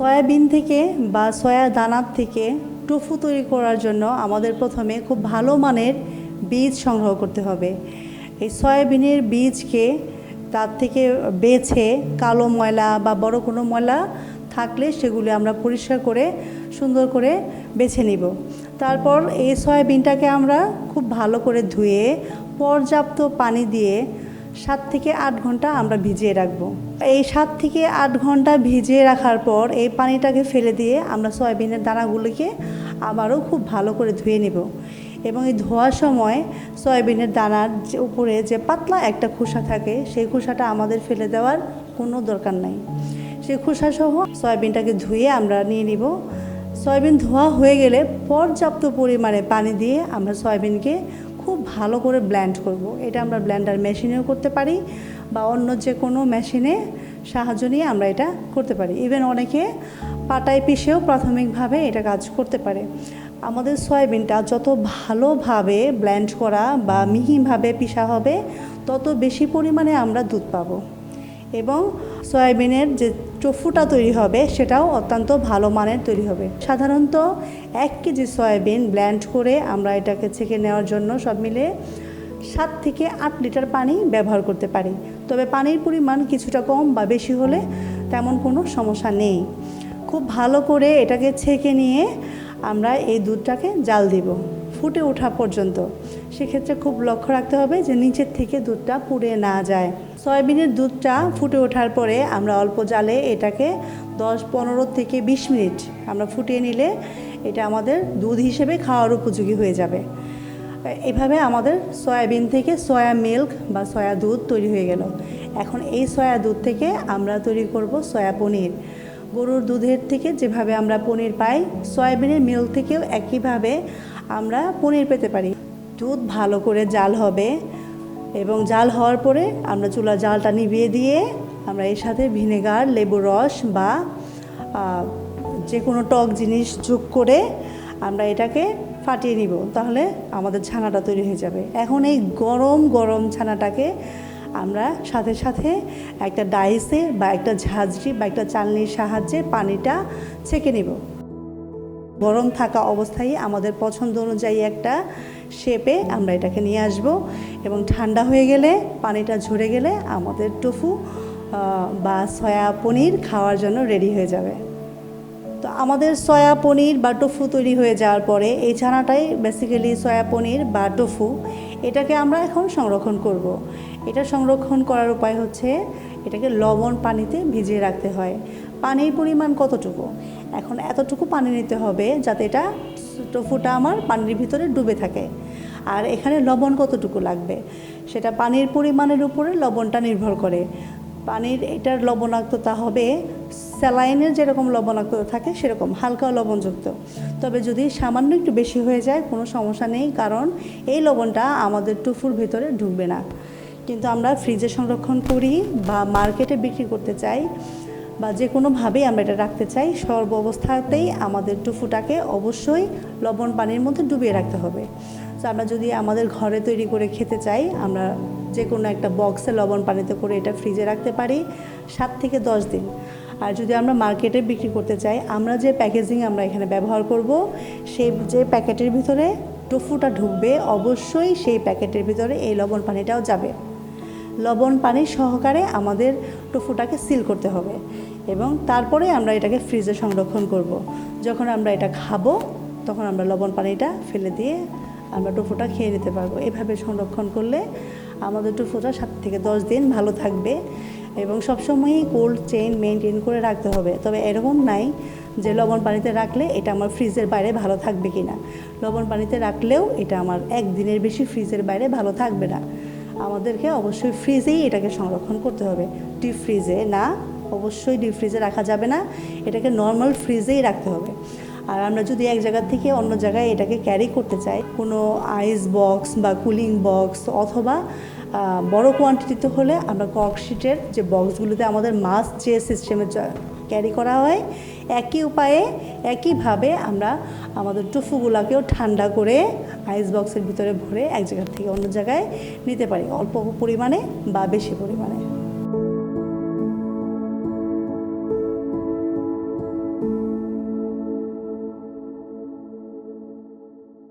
Soybean থেকে বা soya দানার থেকে টোফু তৈরি করার জন্য আমাদের প্রথমে খুব ভালো মানের বীজ সংগ্রহ করতে হবে। এই সয়াবিনের বীজকে তার থেকে বেছে কালো ময়লা বা বড় কোনো ময়লা থাকলে সেগুলি আমরা পরিষ্কার করে, সুন্দর করে বেছে নিব। তারপর এই সয়াবিনটাকে আমরা খুব ভালো করে ধুয়ে পর্যাপ্ত পানি দিয়ে সাত থেকে আট ঘণ্টা আমরা ভিজিয়ে রাখব। এই সাত থেকে আট ঘণ্টা ভিজিয়ে রাখার পর এই পানিটাকে ফেলে দিয়ে আমরা সয়াবিনের দানাগুলিকে আবারও খুব ভালো করে ধুয়ে নেব এবং এই ধোয়ার সময় সয়াবিনের দানার যে উপরে যে পাতলা একটা খোসা থাকে, সেই খোসাটা আমাদের ফেলে দেওয়ার কোনো দরকার নাই। সেই খোসা সহ সয়াবিনটাকে ধুয়ে আমরা নিয়ে নিব। সয়াবিন ধোয়া হয়ে গেলে পর্যাপ্ত পরিমাণে পানি দিয়ে আমরা সয়াবিনকে খুব ভালো করে ব্ল্যান্ড করব। এটা আমরা ব্ল্যান্ডার মেশিনেও করতে পারি বা অন্য যে কোনো মেশিনে সাহায্য নিয়ে আমরা এটা করতে পারি। ইভেন অনেকে পাটায় পিষেও প্রাথমিকভাবে এটা কাজ করতে পারে। আমাদের সয়াবিনটা যত ভালোভাবে ব্ল্যান্ড করা বা মিহিভাবে পিষা হবে, তত বেশি পরিমাণে আমরা দুধ পাবো। এবং সয়াবিনের যে টোফুটা তৈরি হবে, সেটাও অত্যন্ত ভালো মানের তৈরি হবে। সাধারণত এক কেজি সয়াবিন ব্ল্যান্ড করে আমরা এটাকে ছেঁকে নেওয়ার জন্য সব মিলে সাত থেকে আট লিটার পানি ব্যবহার করতে পারি। তবে পানির পরিমাণ কিছুটা কম বা বেশি হলে তেমন কোনো সমস্যা নেই। খুব ভালো করে এটাকে ছেঁকে নিয়ে আমরা এই দুধটাকে জাল দিব, ফুটে ওঠা পর্যন্ত। সেক্ষেত্রে খুব লক্ষ্য রাখতে হবে যে নিচের থেকে দুধটা পুড়ে না যায়। সয়াবিনের দুধটা ফুটে ওঠার পরে আমরা অল্প জালে এটাকে দশ, পনেরো থেকে বিশ মিনিট আমরা ফুটিয়ে নিলে এটা আমাদের দুধ হিসেবে খাওয়ার উপযোগী হয়ে যাবে। এভাবে আমাদের সয়াবিন থেকে সয়া মিল্ক বা সয়া দুধ তৈরি হয়ে গেল। এখন এই সয়া দুধ থেকে আমরা তৈরি করব সয়া পনির। গরুর দুধের থেকে যেভাবে আমরা পনির পাই, সয়াবিনের মিল্ক থেকেও একইভাবে আমরা পনির পেতে পারি। দুধ ভালো করে জাল হবে এবং জাল হওয়ার পরে আমরা চুলার জালটা নিভিয়ে দিয়ে আমরা এর সাথে ভিনেগার লেবুর রস বা যে কোনো টক জিনিস যোগ করে আমরা এটাকে ফাটিয়ে নিব। তাহলে আমাদের ছানাটা তৈরি হয়ে যাবে। এখন এই গরম গরম ছানাটাকে আমরা সাথে সাথে একটা ডাইসে বা একটা ঝাঁঝরি বা একটা চালনির সাহায্যে পানিটা ছেঁকে নিব। গরম থাকা অবস্থায় আমাদের পছন্দ অনুযায়ী একটা শেপে আমরা এটাকে নিয়ে আসব। এবং ঠান্ডা হয়ে গেলে, পানিটা ঝরে গেলে আমাদের টফু বা সয়া পনির খাওয়ার জন্য রেডি হয়ে যাবে। তো আমাদের সয়া পনির বা টফু তৈরি হয়ে যাওয়ার পরে এই ছানাটাই বেসিক্যালি সয়া পনির বা টফু, এটাকে আমরা এখন সংরক্ষণ করব। এটা সংরক্ষণ করার উপায় হচ্ছে, এটাকে লবণ পানিতে ভিজিয়ে রাখতে হয়। পানির পরিমাণ কতটুকু? এখন এতটুকু পানি নিতে হবে যাতে এটা টোফুটা আমার পানির ভিতরে ডুবে থাকে। আর এখানে লবণ কতটুকু লাগবে? সেটা পানির পরিমাণের উপরে লবণটা নির্ভর করে। পানির এটার লবণাক্ততা হবে, স্যালাইনের যেরকম লবণাক্ততা থাকে সেরকম, হালকা লবণযুক্ত। তবে যদি সামান্য একটু বেশি হয়ে যায়, কোনো সমস্যা নেই, কারণ এই লবণটা আমাদের টুফুর ভিতরে ঢুকবে না। কিন্তু আমরা ফ্রিজে সংরক্ষণ করি বা মার্কেটে বিক্রি করতে চাই বা যে কোনোভাবেই আমরা এটা রাখতে চাই, সর্ব অবস্থাতেই আমাদের টুফুটাকে অবশ্যই লবণ পানির মধ্যে ডুবিয়ে রাখতে হবে। তো আমরা যদি আমাদের ঘরে তৈরি করে খেতে চাই, আমরা যে কোনো একটা বক্সে লবণ পানিতে করে এটা ফ্রিজে রাখতে পারি সাত থেকে দশ দিন। আর যদি আমরা মার্কেটে বিক্রি করতে চাই, আমরা যে প্যাকেজিং আমরা এখানে ব্যবহার করব সেই যে প্যাকেটের ভিতরে টফুটা ঢুকবে, অবশ্যই সেই প্যাকেটের ভিতরে এই লবণ পানিটাও যাবে। লবণ পানি সহকারে আমাদের টফুটাকে সিল করতে হবে এবং তারপরে আমরা এটাকে ফ্রিজে সংরক্ষণ করব। যখন আমরা এটা খাব, তখন আমরা লবণ পানিটা ফেলে দিয়ে আমরা টুফুটা খেয়ে নিতে পারব। এভাবে সংরক্ষণ করলে আমাদের টুফুটা সাত থেকে দশ দিন ভালো থাকবে এবং সবসময়ই কোল্ড চেইন মেনটেন করে রাখতে হবে। তবে এরকম নাই যে লবণ পানিতে রাখলে এটা আমার ফ্রিজের বাইরে ভালো থাকবে কি না লবণ পানিতে রাখলেও এটা আমার একদিনের বেশি ফ্রিজের বাইরে ভালো থাকবে না। আমাদেরকে অবশ্যই ফ্রিজেই এটাকে সংরক্ষণ করতে হবে। ডিপ ফ্রিজে না, অবশ্যই ডিপ ফ্রিজে রাখা যাবে না, এটাকে নর্মাল ফ্রিজেই রাখতে হবে। আর আমরা যদি এক জায়গা থেকে অন্য জায়গায় এটাকে ক্যারি করতে চাই, কোনো আইস বক্স বা কুলিং বক্স অথবা বড় কোয়ান্টিটিতে হলে আমরা ককশিটের যে বক্সগুলোতে আমাদের মাছ যে সিস্টেমে ক্যারি করা হয়, একই উপায়ে, একইভাবে আমরা আমাদের টুফুগুলাকেও ঠান্ডা করে আইস বক্সের ভিতরে ভরে এক জায়গার থেকে অন্য জায়গায় নিতে পারি, অল্প পরিমাণে বা বেশি পরিমাণে।